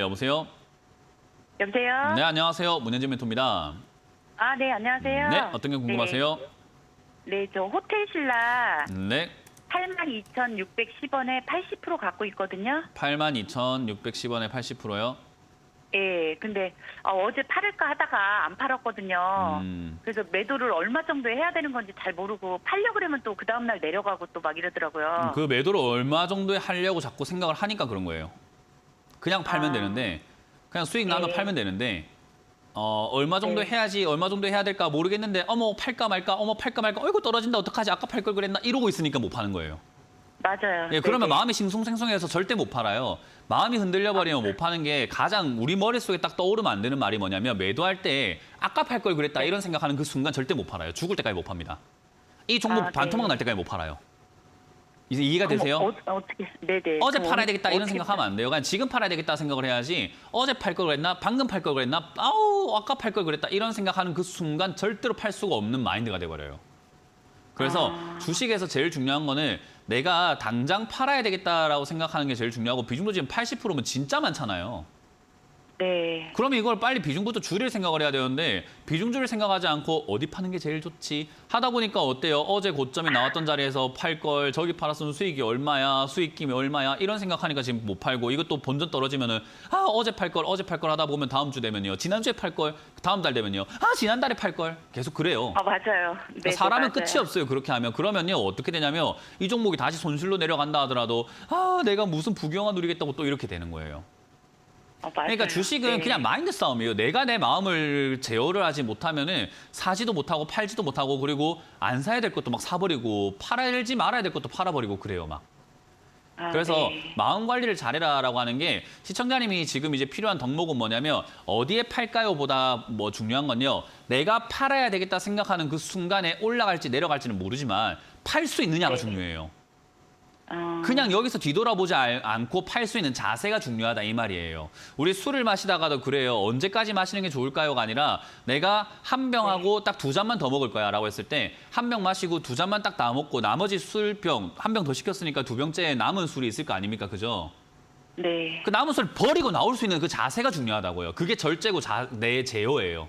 여보세요? 여보세요? 네, 안녕하세요. 문현진 멘토입니다. 아, 네, 안녕하세요. 네, 어떤 게 궁금하세요? 네, 네, 저 호텔 신라 네, 82,610원에 80% 갖고 있거든요. 82,610원에 80%요. 예, 근데 어, 제 팔을까 하다가 안 팔았거든요. 음, 그래서 매도를 얼마 정도 해야 되는 건지 잘 모르고 팔려 그러면 또 그 다음날 내려가고 또 막 이러더라고요. 그 매도를 얼마 정도에 하려고 자꾸 생각을 하니까 그런 거예요. 그냥 팔면 아. 되는데, 그냥 수익 나면 네. 팔면 되는데, 어, 얼마 정도 네. 해야지, 얼마 정도 해야 될까 모르겠는데, 어머, 팔까 말까, 어머, 팔까 말까, 어이구, 떨어진다, 어떡하지, 아까 팔 걸 그랬나, 이러고 있으니까 못 파는 거예요. 맞아요. 예, 그러면 네네. 마음이 싱숭생숭해서 절대 못 팔아요. 마음이 흔들려 버리면 못 파는 게 가장 우리 머릿속에 딱 떠오르면 안 되는 말이 뭐냐면 매도할 때 아까 팔 걸 그랬다 이런 생각하는 그 순간 절대 못 팔아요. 죽을 때까지 못 팝니다. 이 종목 아, 반토막 네. 날 때까지 못 팔아요. 이제 이해가 되세요? 어, 어 떻게? 네네. 어제 그럼 팔아야 되겠다 이런 어떻게 생각하면 안 돼요. 그냥 지금 팔아야 되겠다 생각을 해야지 어제 팔 걸 그랬나 방금 팔 걸 그랬나 아우 아까 팔 걸 그랬다 이런 생각하는 그 순간 절대로 팔 수가 없는 마인드가 돼버려요. 그래서 아. 주식에서 제일 중요한 거는 내가 당장 팔아야 되겠다라고 생각하는 게 제일 중요하고 비중도 지금 80%면 진짜 많잖아요. 네. 그러면 이걸 빨리 비중부터 줄일 생각을 해야 되는데 비중 줄일 생각하지 않고 어디 파는 게 제일 좋지 하다 보니까 어때요? 어제 고점이 나왔던 자리에서 팔 걸 저기 팔았으면 수익이 얼마야 수익금이 얼마야 이런 생각하니까 지금 못 팔고 이것도 본전 떨어지면은 아 어제 팔 걸 어제 팔 걸 하다 보면 다음 주 되면요 지난주에 팔 걸 다음 달 되면요 아 지난달에 팔 걸 계속 그래요. 아, 맞아요. 네, 네, 사람은 맞아요. 끝이 없어요. 그렇게 하면 그러면요 어떻게 되냐면 이 종목이 다시 손실로 내려간다 하더라도 아 내가 무슨 부경화 누리겠다고 또 이렇게 되는 거예요. 어. 그러니까 주식은 네. 그냥 마인드 싸움이에요. 내가 내 마음을 제어를 하지 못하면은 사지도 못하고 팔지도 못하고 그리고 안 사야 될 것도 막 사버리고 팔아야지 말아야 될 것도 팔아버리고 그래요 막. 아, 그래서 네. 마음 관리를 잘해라라고 하는 게 시청자님이 지금 이제 필요한 덕목은 뭐냐면 어디에 팔까요보다 뭐 중요한 건요. 내가 팔아야 되겠다 생각하는 그 순간에 올라갈지 내려갈지는 모르지만 팔 수 있느냐가 네. 중요해요. 어, 그냥 여기서 뒤돌아보지 알- 않고 팔 수 있는 자세가 중요하다 이 말이에요. 우리 술을 마시다가도 그래요. 언제까지 마시는 게 좋을까요가 아니라 내가 한 병하고 딱두 잔만 더 먹을 거야라고 했을 때 한 병 마시고 두 잔만 딱 다 먹고 나머지 술병 한 병 더 시켰으니까 두 병째 남은 술이 있을 거 아닙니까? 그죠? 네. 그 남은 술 버리고 나올 수 있는 그 자세가 중요하다고요. 그게 절제고 자, 내 제어예요.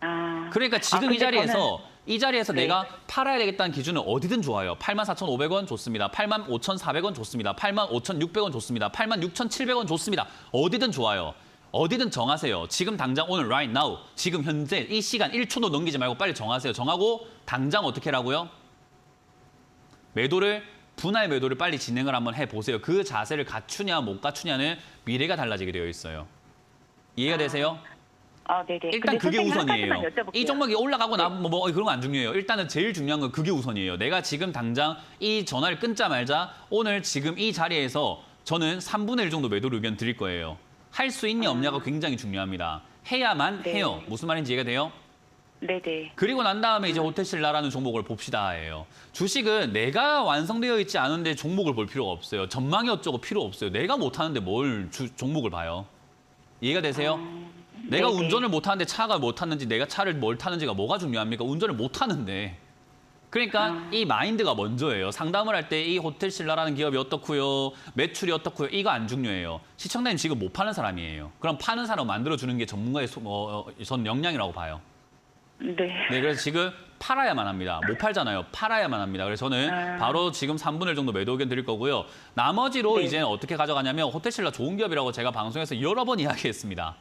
아. 그러니까 지금 근데 이 자리에서 저는- 이 자리에서 네. 내가 팔아야 되겠다는 기준은 어디든 좋아요. 84,500원 좋습니다. 85,400원 좋습니다. 85,600원 좋습니다. 86,700원 좋습니다. 어디든 좋아요. 어디든 정하세요. 지금 당장 오늘 right now, 지금 현재 이 시간 1초도 넘기지 말고 빨리 정하세요. 정하고 당장 어떻게 하라고요? 매도를 분할 매도를 빨리 진행을 한번 해보세요. 그 자세를 갖추냐 못 갖추냐는 미래가 달라지게 되어 있어요. 이해가 되세요? 아, 네네. 일단 근데 그게 선생님 한 우선이에요. 가지만 여쭤볼게요. 이 종목이 올라가고 나면 뭐, 뭐 그런 거 안 중요해요. 일단은 제일 중요한 건 그게 우선이에요. 내가 지금 당장 이 전화를 끊자 말자 오늘 지금 이 자리에서 저는 3분의 1 정도 매도를 의견 드릴 거예요. 할 수 있냐 없냐가 굉장히 중요합니다. 해야만 네. 해요. 무슨 말인지 이해가 돼요? 네네. 그리고 난 다음에 이제 호텔신라라는 종목을 봅시다예요. 주식은 내가 완성되어 있지 않은데 종목을 볼 필요가 없어요. 전망이 어쩌고 필요 없어요. 내가 못하는데 뭘 주- 종목을 봐요. 이해가 되세요? 내가 네네. 운전을 못 하는데 차가 못 탔는지 내가 차를 뭘 타는지가 뭐가 중요합니까? 운전을 못 하는데. 그러니까 아. 이 마인드가 먼저예요. 상담을 할 때 이 호텔 신라라는 기업이 어떻고요, 매출이 어떻고요, 이거 안 중요해요. 시청자님 지금 못 파는 사람이에요. 그럼 파는 사람 만들어주는 게 전문가의 소, 어, 어, 전 역량이라고 봐요. 네. 네, 그래서 지금 팔아야만 합니다. 못 팔잖아요. 팔아야만 합니다. 그래서 저는 아. 바로 지금 3분의 1 정도 매도 의견 드릴 거고요. 나머지로 네. 이제 어떻게 가져가냐면 호텔 신라 좋은 기업이라고 제가 방송에서 여러 번 이야기했습니다.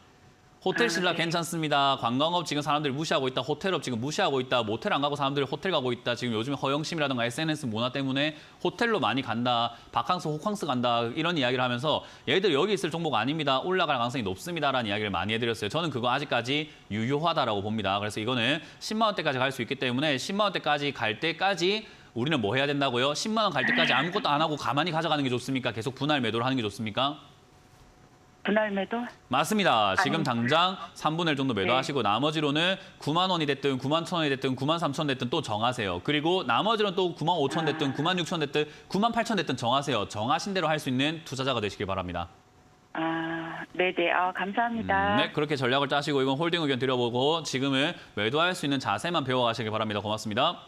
호텔 신라 아, 네. 괜찮습니다. 관광업 지금 사람들이 무시하고 있다. 호텔업 지금 무시하고 있다. 모텔 안 가고 사람들이 호텔 가고 있다. 지금 요즘에 허영심이라든가 SNS 문화 때문에 호텔로 많이 간다. 바캉스, 호캉스 간다. 이런 이야기를 하면서 얘들 여기 있을 종목 아닙니다. 올라갈 가능성이 높습니다라는 이야기를 많이 해드렸어요. 저는 그거 아직까지 유효하다라고 봅니다. 그래서 이거는 10만 원대까지 갈 수 있기 때문에 10만 원대까지 갈 때까지 우리는 뭐 해야 된다고요? 10만 원 갈 때까지 아무것도 안 하고 가만히 가져가는 게 좋습니까? 계속 분할 매도를 하는 게 좋습니까? 분할 매도? 맞습니다. 지금. 당장 3분의 1 정도 네. 매도하시고 나머지로는 9만 원이 됐든 9만 천 원이 됐든 9만 3천 원 됐든 또 정하세요. 그리고 나머지는 또 9만 5천 원 됐든 9만 6천 원 됐든 9만 8천 원 됐든 정하세요. 정하신 대로 할 수 있는 투자자가 되시길 바랍니다. 아, 네네. 아, 감사합니다. 네, 그렇게 전략을 짜시고 이건 홀딩 의견 드려보고 지금은 매도할 수 있는 자세만 배워가시길 바랍니다. 고맙습니다.